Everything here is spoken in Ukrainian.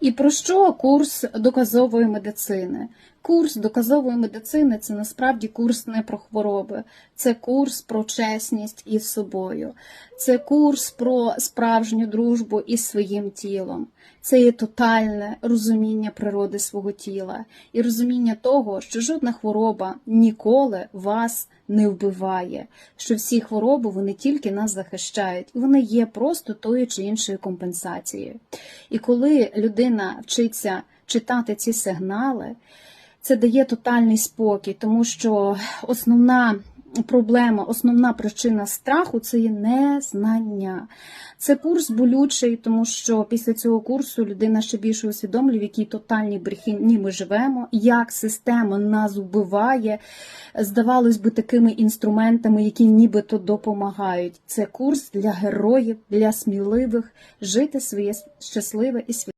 І про що курс доказової медицини? Курс доказової медицини це насправді курс не про хвороби, це курс про чесність із собою, це курс про справжню дружбу із своїм тілом. Це є тотальне розуміння природи свого тіла і розуміння того, що жодна хвороба ніколи вас не вбиває, що всі хвороби вони тільки нас захищають, вони є просто тою чи іншою компенсацією. І коли людина вчиться читати ці сигнали, це дає тотальний спокій, тому що основна проблема, основна причина страху це є незнання. Це курс болючий, тому що після цього курсу людина ще більше усвідомлює, в якій тотальній брехні ми живемо, як система нас вбиває, здавалось би, такими інструментами, які нібито допомагають. Це курс для героїв, для сміливих жити своє щасливе і світле.